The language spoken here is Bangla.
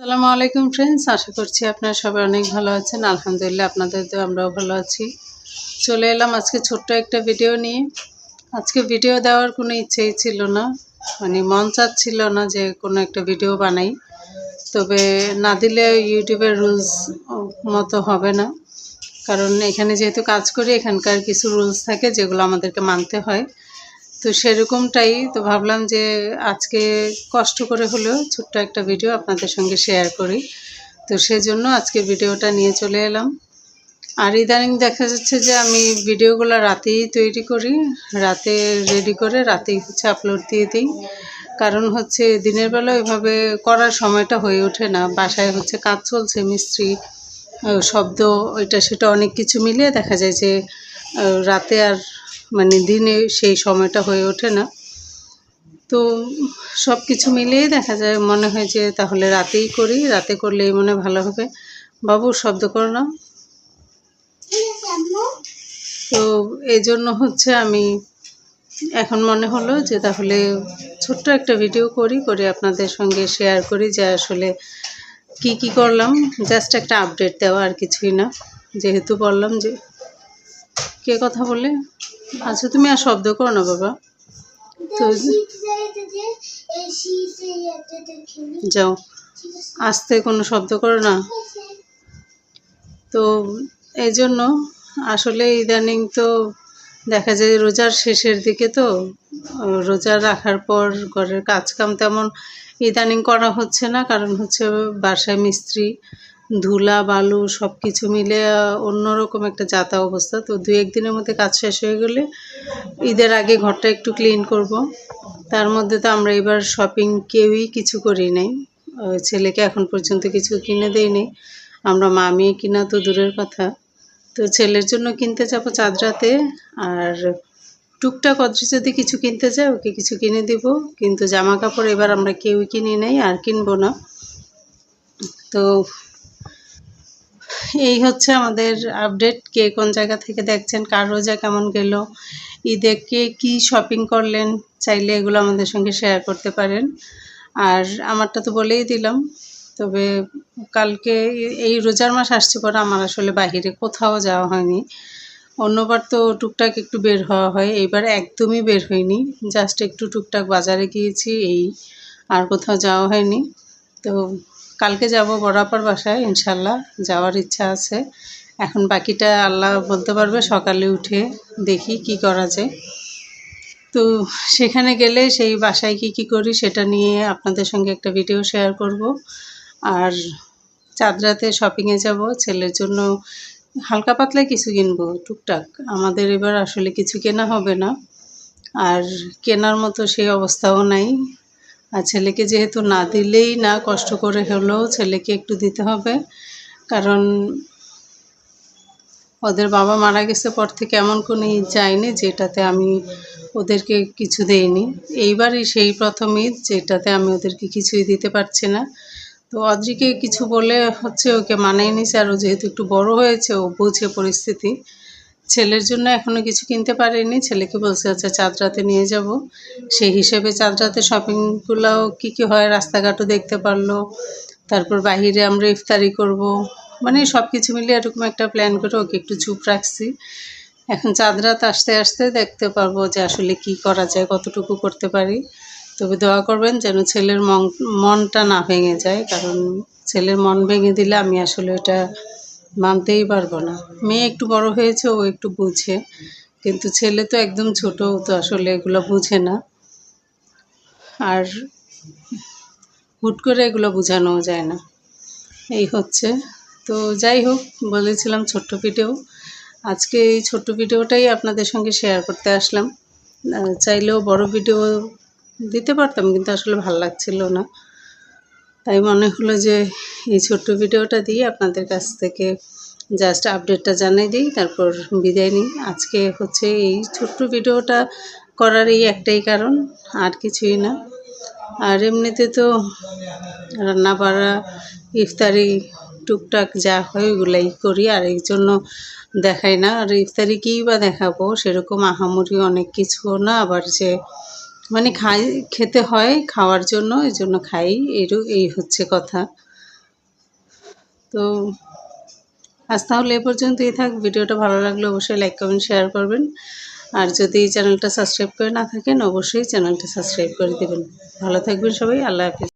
সালামু আলাইকুম ফ্রেন্ডস আশা করছি আপনারা সবাই অনেক ভালো আছেন। আলহামদুলিল্লাহ আপনাদের তো আমরাও ভালো আছি। চলে এলাম আজকে ছোট্ট একটা ভিডিও নিয়ে। আজকে ভিডিও দেওয়ার কোনো ইচ্ছেই ছিল না। মানে মন চাচ্ছিল না যে কোনো একটা ভিডিও বানাই। তবে না দিলে ইউটিউবের রুলস মতো হবে না। কারণ এখানে যেহেতু কাজ করি, এখানকার কিছু রুলস থাকে যেগুলো আমাদেরকে মানতে হয়। তো সেরকমটাই তো ভাবলাম যে আজকে কষ্ট করে হলেও ছোট্ট একটা ভিডিও আপনাদের সঙ্গে শেয়ার করি। তো সেজন্য আজকে ভিডিওটা নিয়ে চলে এলাম। আর ইদানিং দেখা যাচ্ছে যে আমি ভিডিওগুলো রাতেই তৈরি করি, রাতে রেডি করে রাতেই হচ্ছে আপলোড দিয়ে দিই। কারণ হচ্ছে দিনের বেলা এভাবে করার সময়টা হয়ে ওঠে না। বাসায় হচ্ছে কাজ চলছে, মিস্ত্রি শব্দ, ওইটা, সেটা অনেক কিছু মিলিয়ে দেখা যায় যে রাতে আর মানে দিনে সেই সময়টা হয়ে ওঠে না। তো সব কিছু মিলিয়ে দেখা যায়, মনে হয় যে তাহলে রাতেই করি, রাতে করলেই মনে ভালো হবে। বাবু, শব্দ করো না। তো এই জন্য হচ্ছে আমি এখন মনে হলো যে তাহলে ছোট্ট একটা ভিডিও করি, করে আপনাদের সঙ্গে শেয়ার করি যে আসলে কি কি করলাম। জাস্ট একটা আপডেট দেওয়া আর কিছুই না। যেহেতু বললাম যে কে কথা বলে আচ্ছা তুমি আর শব্দ করো না, বাবা। তো যাও। আসতে কোনো শব্দ করো না। তো এই জন্য আসলে ইদানিং তো দেখা যায় রোজার শেষের দিকে তো, রোজা রাখার পর ঘরের কাজ কাম তেমন ইদানিং করা হচ্ছে না, কারণ হচ্ছে বাসায় মিস্ত্রি ধুলা, বালু সব কিছু মিলে অন্যরকম একটা যাতা অবস্থা। তো দু একদিনের মধ্যে কাজ শেষ হয়ে গেলে ঈদের আগে ঘরটা একটু ক্লিন করব। তার মধ্যে তো আমরা এবার শপিং কেউই কিছু করি নাই। ছেলেকে এখন পর্যন্ত কিছু কিনে দেয়নি আমরা মামি কিনা তো দূরের কথা। তো ছেলের জন্য কিনতে যাব চাঁদরাতে। আর টুকটাক অদ্রি যদি কিছু কিনতে যায় ওকে কিছু কিনে দিব। কিন্তু জামা কাপড় এবার আমরা কেউই কিনি নাই, আর কিনবো না। তো এই হচ্ছে আমাদের আপডেট কে কোন জায়গা থেকে দেখছেন, কার রোজা কেমন গেল, ঈদে কে কী শপিং করলেন, চাইলে এগুলো আমাদের সঙ্গে শেয়ার করতে পারেন। আর আমারটা তো বলেই দিলাম, তবে কালকে এই রোজার মাস আসছে পরে আমার আসলে বাহিরে কোথাও যাওয়া হয়নি। অন্যবার তো টুকটাক একটু বের হওয়া হয়, এইবার একদমই বের হয়নি জাস্ট একটু টুকটাক বাজারে গিয়েছি, এই আর কোথাও যাওয়া হয়নি। তো কালকে যাব বড়াপার বাসায়, ইনশাল্লাহ যাওয়ার ইচ্ছা আছে। এখন বাকিটা আল্লাহ বলতে পারবে, সকালে উঠে দেখি কি করা যায়। তো সেখানে গেলে সেই বাসায় কি কি করি সেটা নিয়ে আপনাদের সঙ্গে একটা ভিডিও শেয়ার করব। আর চাঁদরাতে শপিংয়ে যাব, ছেলের জন্য হালকা পাতলা কিছু কিনবো, টুকটাক। আমাদের এবার আসলে কিছু কেনা হবে না। আর কেনার মতো সেই অবস্থাও নাই। আর ছেলেকে যেহেতু না দিলেই না কষ্ট করে হলেও ছেলেকে একটু দিতে হবে। কারণ ওদের বাবা মারা গেছে পর থেকে এমন কোনো ঈদ যায়নি যেটাতে আমি ওদেরকে কিছু দেইনি। এইবারই সেই প্রথম ঈদ যেটাতে আমি ওদেরকে কিছুই দিতে পারছি না। তো অদ্রিকে কিছু বলে হচ্ছে ওকে মানায় নিছে আর ও যেহেতু একটু বড় হয়েছে, ও বুঝে পরিস্থিতি। ছেলের জন্য এখনও কিছু কিনতে পারিনি। ছেলেকে বলছে আচ্ছা চাঁদরাতে নিয়ে যাব। সেই হিসেবে চাঁদরাতে শপিংগুলোও কী কী হয় রাস্তাঘাটও দেখতে পারল। তারপর বাহিরে আমরা ইফতারি করব। মানে সব কিছু মিলিয়ে এরকম একটা প্ল্যান করে ওকে একটু চুপ রাখছি। এখন চাঁদরাত আসতে আসতে দেখতে পারব যে আসলে কি করা যায়, কতটুকু করতে পারি। তবে দোয়া করবেন যেন ছেলের মন, মনটা না ভেঙে যায়। কারণ ছেলের মন ভেঙে দিলে আমি আসলে এটা মানতেই পারব না। মেয়ে একটু বড় হয়েছে, ও একটু বুঝে। কিন্তু ছেলে তো একদম ছোট তো আসলে এগুলো বুঝে না। আর হুট করে এগুলো বোঝানোও যায় না। এই হচ্ছে। তো যাই হোক, বলেছিলাম ছোট্ট ভিডিও আজকে এই ছোট্ট ভিডিওটাই আপনাদের সঙ্গে শেয়ার করতে আসলাম। চাইলেও বড় ভিডিও দিতে পারতাম, কিন্তু আসলে ভালো লাগছিল না। তাই মনে হলো যে এই ছোট্ট ভিডিওটা দিয়ে আপনাদের কাছ থেকে জাস্ট আপডেটটা জানিয়ে দিই, তারপর বিদায় নিই। আজকে হচ্ছে এই ছোট্ট ভিডিওটা করার এই একটাই কারণ, আর কিছুই না। আর এমনিতে তো রান্না বাড়া ইফতারি, টুকটাক যা হয় ওগুলাই করি, আর এই জন্য দেখাই না। আর ইফতারি কী বা দেখাবো, সেরকম আহামরি অনেক কিছু না, আবার যে মানে খাই, খেতে হয় খাওয়ার জন্য, এই জন্য খাই। এরও এই হচ্ছে কথা। তো আজ তাহলে এ পর্যন্তই থাক। ভিডিওটা ভালো লাগলে অবশ্যই লাইক, কমেন্ট, শেয়ার করবেন। আর যদি চ্যানেলটা সাবস্ক্রাইব করে না থাকেন, অবশ্যই চ্যানেলটা সাবস্ক্রাইব করে দেবেন। ভালো থাকবেন সবাই। আল্লাহ হাফিজ।